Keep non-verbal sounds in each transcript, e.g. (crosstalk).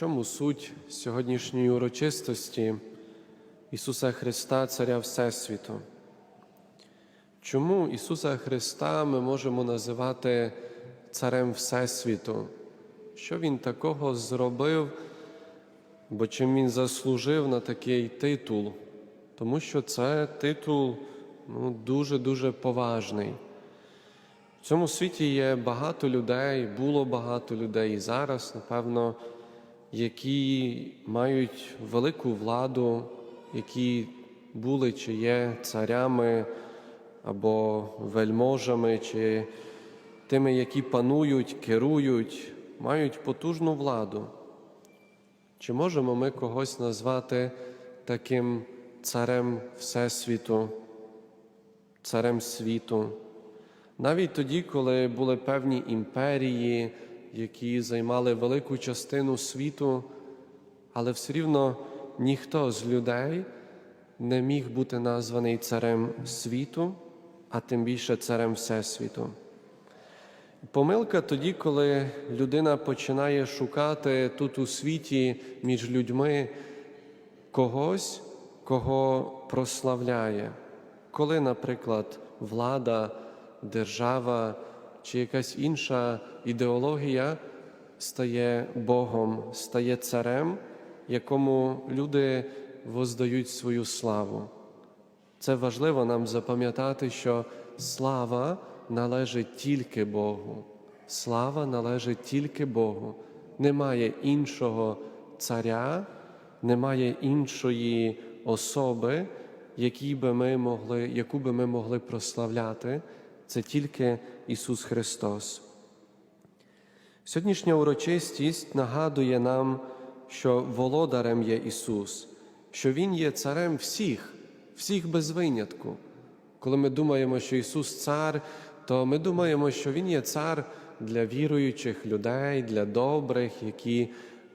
чому суть сьогоднішньої урочистості Ісуса Христа, Царя Всесвіту? Чому Ісуса Христа ми можемо називати Царем Всесвіту? Що Він такого зробив, бо чим Він заслужив на такий титул? Тому що це титул ну, дуже-дуже поважний. В цьому світі є багато людей, було багато людей і зараз, напевно, які мають велику владу, які були чи є царями або вельможами, чи тими, які панують, керують, мають потужну владу. Чи можемо ми когось назвати таким царем Всесвіту, царем світу? Навіть тоді, коли були певні імперії, які займали велику частину світу, але все рівно ніхто з людей не міг бути названий царем світу, а тим більше царем Всесвіту. Помилка тоді, коли людина починає шукати тут у світі між людьми когось, кого прославляє, коли, наприклад, влада, держава чи якась інша ідеологія стає Богом, стає царем, якому люди воздають свою славу. Це важливо нам запам'ятати, що слава належить тільки Богу. Слава належить тільки Богу. Немає іншого царя, немає іншої особи, якій би ми могли, яку би ми могли прославляти. Це тільки Ісус Христос. Сьогоднішня урочистість нагадує нам, що володарем є Ісус, що Він є царем всіх, всіх без винятку. Коли ми думаємо, що Ісус цар, то ми думаємо, що Він є цар для віруючих людей, для добрих, які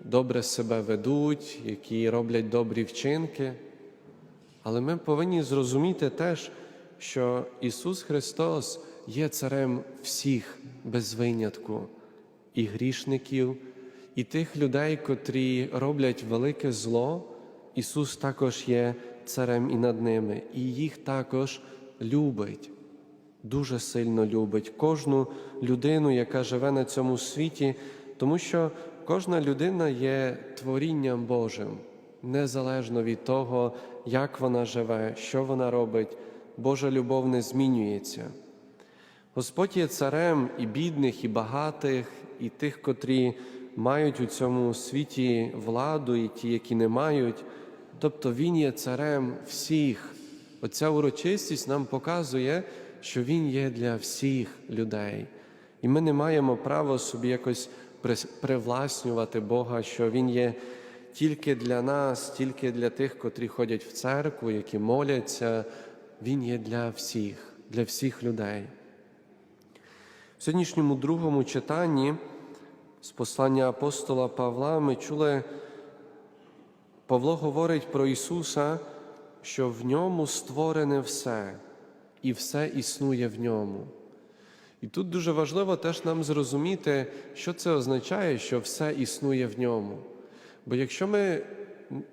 добре себе ведуть, які роблять добрі вчинки. Але ми повинні зрозуміти теж, що Ісус Христос є царем всіх без винятку, і грішників, і тих людей, котрі роблять велике зло. Ісус також є царем і над ними, і їх також любить, дуже сильно любить кожну людину, яка живе на цьому світі, тому що кожна людина є творінням Божим, незалежно від того, як вона живе, що вона робить, Божа любов не змінюється. Господь є царем і бідних, і багатих, і тих, котрі мають у цьому світі владу, і ті, які не мають. Тобто Він є царем всіх. Оця урочистість нам показує, що Він є для всіх людей. І ми не маємо права собі якось привласнювати Бога, що Він є тільки для нас, тільки для тих, котрі ходять в церкву, які моляться. Він є для всіх, для всіх людей. В сьогоднішньому другому читанні з послання апостола Павла ми чули, Павло говорить про Ісуса, що в ньому створене все, і все існує в ньому. І тут дуже важливо теж нам зрозуміти, що це означає, що все існує в ньому. Бо якщо ми,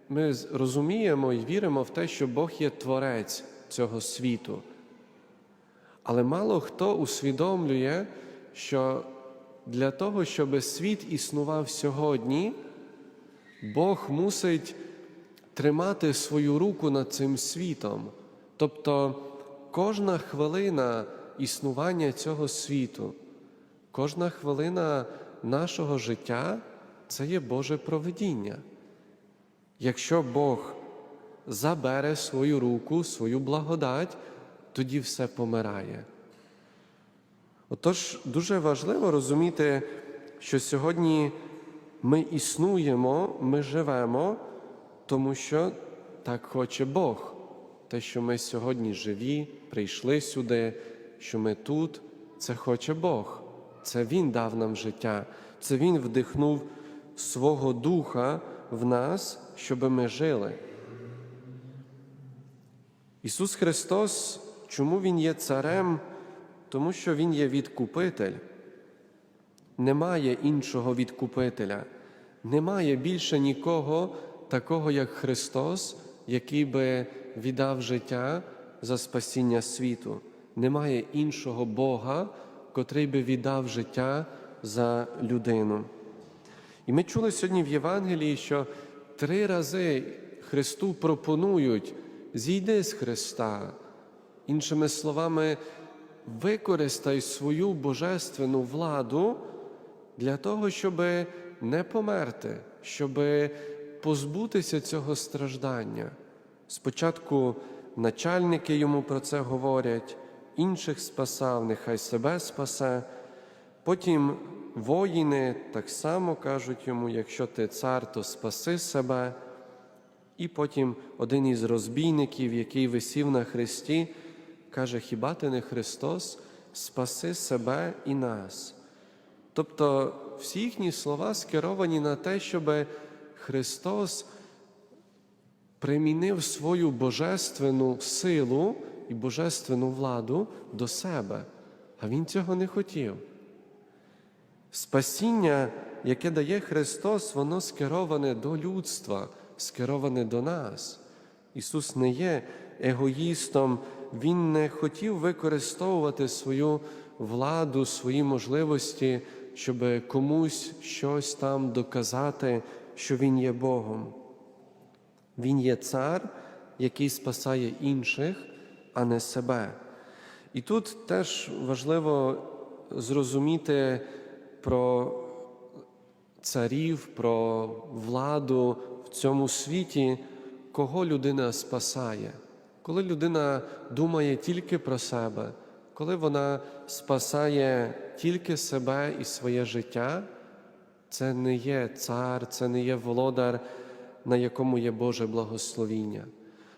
ми розуміємо і віримо в те, що Бог є Творець цього світу, але мало хто усвідомлює, що для того, щоб світ існував сьогодні, Бог мусить тримати свою руку над цим світом. Тобто кожна хвилина існування цього світу, кожна хвилина нашого життя це є Боже проведіння. Якщо Бог забере свою руку, свою благодать, тоді все помирає. Отож, дуже важливо розуміти, що сьогодні ми існуємо, ми живемо, тому що так хоче Бог. Те, що ми сьогодні живі, прийшли сюди, що ми тут, це хоче Бог. Це Він дав нам життя, це Він вдихнув свого Духа в нас, щоб ми жили. Ісус Христос, чому Він є царем? Тому що Він є відкупитель. Немає іншого відкупителя, Немає більше нікого такого, як Христос, який би віддав життя за спасіння світу. Немає іншого Бога, котрий би віддав життя за людину. І ми чули сьогодні в Євангелії, що три рази Христу пропонують зійди з Христа. Іншими словами, використай свою божественну владу для того, щоб не померти, щоб позбутися цього страждання. Спочатку начальники йому про це говорять, інших спасав, нехай себе спасе. Потім воїни так само кажуть йому, якщо ти цар, то спаси себе. І потім один із розбійників, який висів на хресті, каже: Хіба ти не Христос, спаси себе і нас. Тобто всі їхні слова скеровані на те, щоб Христос примінив свою божественну силу і божественну владу до себе, а Він цього не хотів. Спасіння, яке дає Христос, воно скероване до людства, скероване до нас. Ісус не є егоїстом, Він не хотів використовувати свою владу, свої можливості, щоб комусь щось там доказати, що Він є Богом. Він є цар, який спасає інших, а не себе. І тут теж важливо зрозуміти про царів, про владу цьому світі, кого людина спасає. Коли людина думає тільки про себе, коли вона спасає тільки себе і своє життя, це не є цар, це не є володар, на якому є Боже благословіння.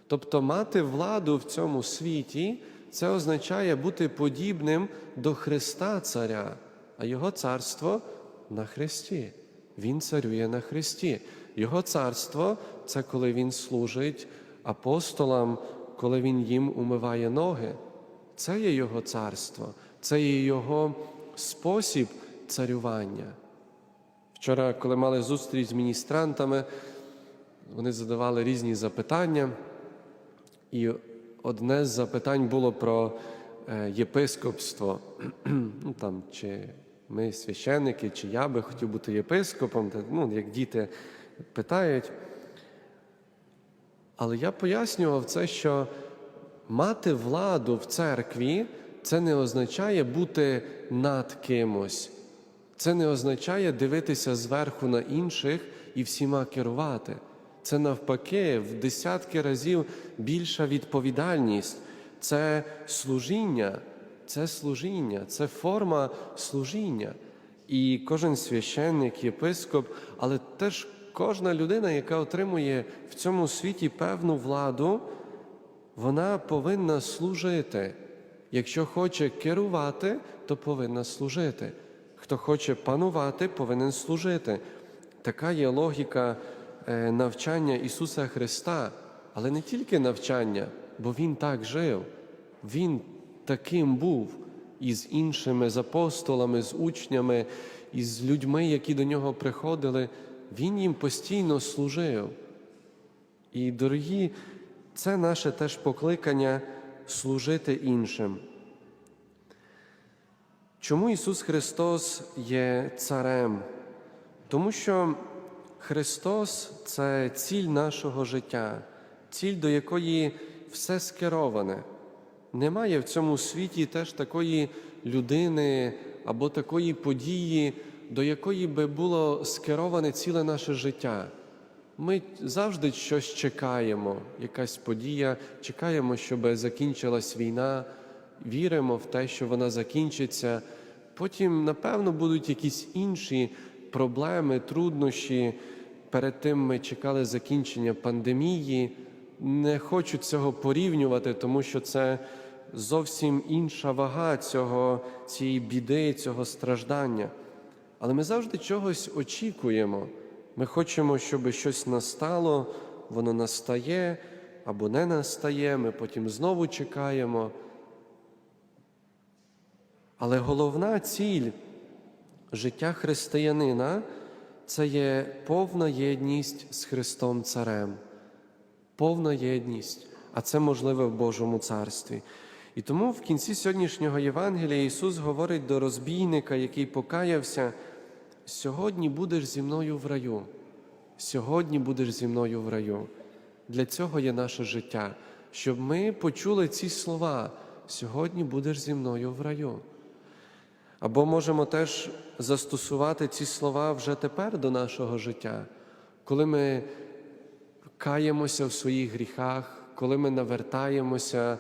Тобто мати владу в цьому світі, це означає бути подібним до Христа Царя, а Його царство на Христі. Він царює на Христі. Його царство це коли Він служить апостолам, коли Він їм умиває ноги. Це є Його царство, це є Його спосіб царювання. Вчора, коли мали зустріч з міністрантами, вони задавали різні запитання, і одне з запитань було про е, єпископство. (clears throat) ну, там, Чи ми священники, чи я би хотів бути єпископом, ну, як діти питають. Але я пояснював це, що мати владу в церкві це не означає бути над кимось. Це не означає дивитися зверху на інших і всіма керувати. Це навпаки в десятки разів більша відповідальність, це служіння, це служіння, це форма служіння. І кожен священник, єпископ, але теж кожна людина, яка отримує в цьому світі певну владу, вона повинна служити. Якщо хоче керувати, то повинна служити. Хто хоче панувати, повинен служити. Така є логіка е, навчання Ісуса Христа, але не тільки навчання, бо Він так жив, Він таким був із іншими з апостолами, з учнями, із людьми, які до нього приходили. Він їм постійно служив. І, дорогі, це наше теж покликання служити іншим. Чому Ісус Христос є царем? Тому що Христос це ціль нашого життя, ціль, до якої все скероване. Немає в цьому світі теж такої людини або такої події, до якої би було скероване ціле наше життя. Ми завжди щось чекаємо, якась подія, чекаємо, щоб закінчилась війна, віримо в те, що вона закінчиться. Потім, напевно, будуть якісь інші проблеми, труднощі. Перед тим ми чекали закінчення пандемії. Не хочу цього порівнювати, тому що це зовсім інша вага цього, цієї біди, цього страждання. Але ми завжди чогось очікуємо. Ми хочемо, щоб щось настало, воно настає або не настає, ми потім знову чекаємо. Але головна ціль життя християнина це є повна єдність з Христом Царем, повна єдність, а це можливе в Божому царстві. І тому в кінці сьогоднішнього Євангелія Ісус говорить до розбійника, який покаявся: сьогодні будеш зі мною в раю. Сьогодні будеш зі мною в раю. Для цього є наше життя, щоб ми почули ці слова. Сьогодні будеш зі мною в раю. Або можемо теж застосувати ці слова вже тепер до нашого життя, коли ми каємося в своїх гріхах, коли ми навертаємося,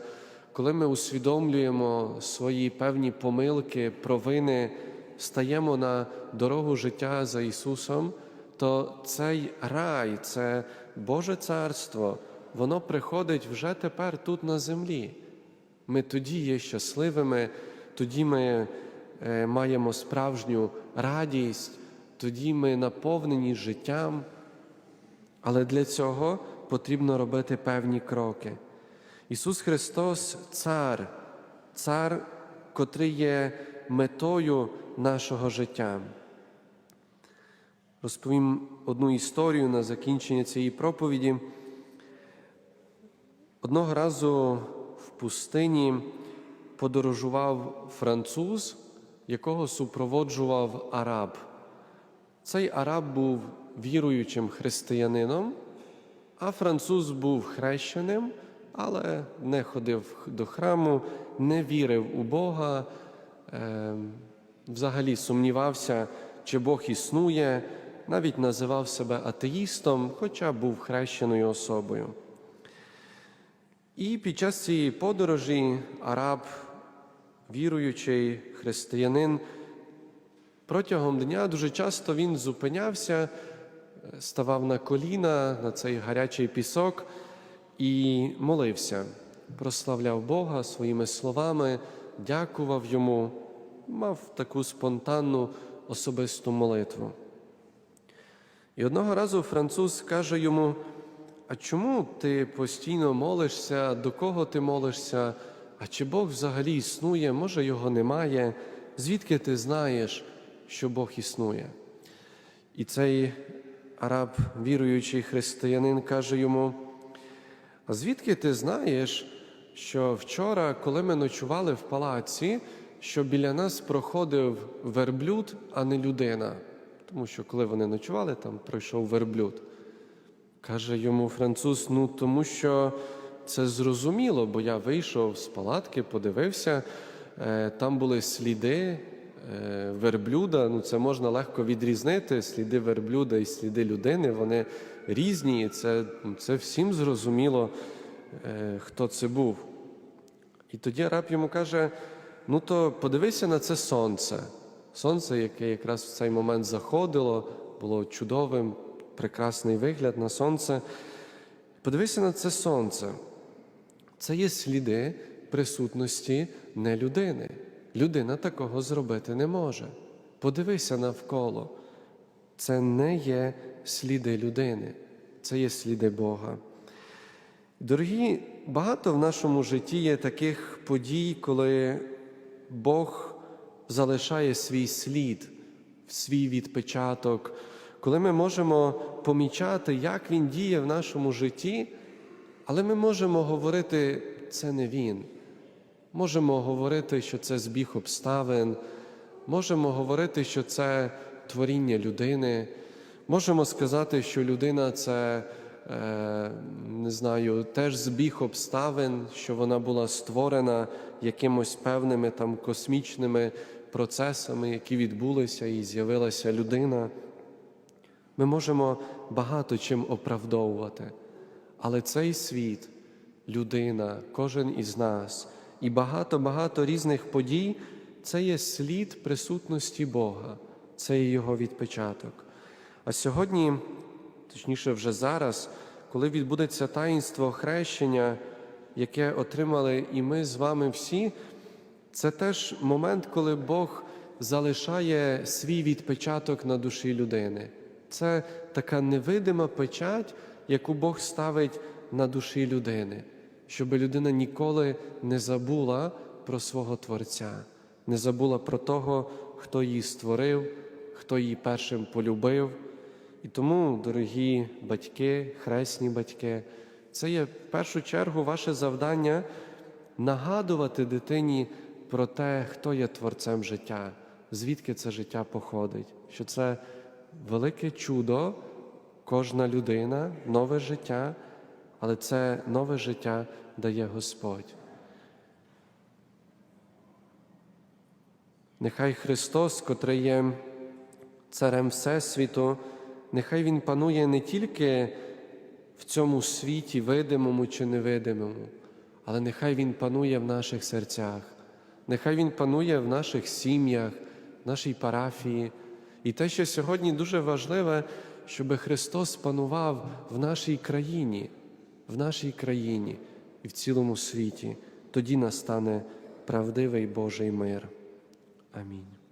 коли ми усвідомлюємо свої певні помилки, провини, стаємо на дорогу життя за Ісусом, то цей рай, це Боже Царство, воно приходить вже тепер тут на землі. Ми тоді є щасливими, тоді ми е, маємо справжню радість, тоді ми наповнені життям. Але для цього потрібно робити певні кроки. Ісус Христос Цар, Цар, котрий є метою нашого життя. Розповім одну історію на закінчення цієї проповіді. Одного разу в пустині подорожував француз, якого супроводжував араб. Цей араб був віруючим християнином, а француз був хрещеним, але не ходив до храму, не вірив у Бога, е, взагалі сумнівався, чи Бог існує, навіть називав себе атеїстом, хоча був хрещеною особою. І під час цієї подорожі араб, віруючий християнин, протягом дня дуже часто він зупинявся, ставав на коліна на цей гарячий пісок і молився, прославляв Бога своїми словами, дякував йому, мав таку спонтанну особисту молитву. І одного разу француз каже йому: А чому ти постійно молишся, до кого ти молишся? А чи Бог взагалі існує, може його немає? Звідки ти знаєш, що Бог існує? І цей араб, віруючий християнин, каже йому: А звідки ти знаєш, що вчора, коли ми ночували в палаці, що біля нас проходив верблюд, а не людина? Тому що коли вони ночували, там пройшов верблюд. Каже йому француз: ну тому що це зрозуміло, бо я вийшов з палатки, подивився, е, там були сліди е, верблюда. Ну це можна легко відрізнити. Сліди верблюда і сліди людини, вони різні, це, це всім зрозуміло, хто це був. І тоді араб йому каже: ну то подивися на це сонце. Сонце, яке якраз в цей момент заходило, було чудовим, прекрасний вигляд на сонце. Подивися на це сонце. Це є сліди присутності не людини. Людина такого зробити не може. Подивися навколо. Це не є сліди людини, це є сліди Бога. Дорогі, багато в нашому житті є таких подій, коли Бог залишає свій слід, свій відпечаток, коли ми можемо помічати, як Він діє в нашому житті, але ми можемо говорити, це не Він. Можемо говорити, що це збіг обставин, можемо говорити, що це творіння людини, можемо сказати, що людина це. Не знаю, теж збіг обставин, що вона була створена якимось певними там космічними процесами, які відбулися, і з'явилася людина. Ми можемо багато чим оправдовувати, але цей світ, людина, кожен із нас і багато-багато різних подій це є слід присутності Бога, це є Його відпечаток. А сьогодні, точніше, вже зараз, коли відбудеться таїнство хрещення, яке отримали і ми з вами всі, це теж момент, коли Бог залишає свій відпечаток на душі людини. Це така невидима печать, яку Бог ставить на душі людини, щоб людина ніколи не забула про свого Творця, не забула про того, хто її створив, хто її першим полюбив, І тому, дорогі батьки, хресні батьки, це є в першу чергу ваше завдання нагадувати дитині про те, хто є творцем життя, звідки це життя походить, що це велике чудо, кожна людина, нове життя, але це нове життя дає Господь. Нехай Христос, котрий є царем Всесвіту, нехай Він панує не тільки в цьому світі, видимому чи невидимому, але нехай Він панує в наших серцях, нехай Він панує в наших сім'ях, в нашій парафії. І те, що сьогодні дуже важливе, щоб Христос панував в нашій країні, в нашій країні і в цілому світі. Тоді настане правдивий Божий мир. Амінь.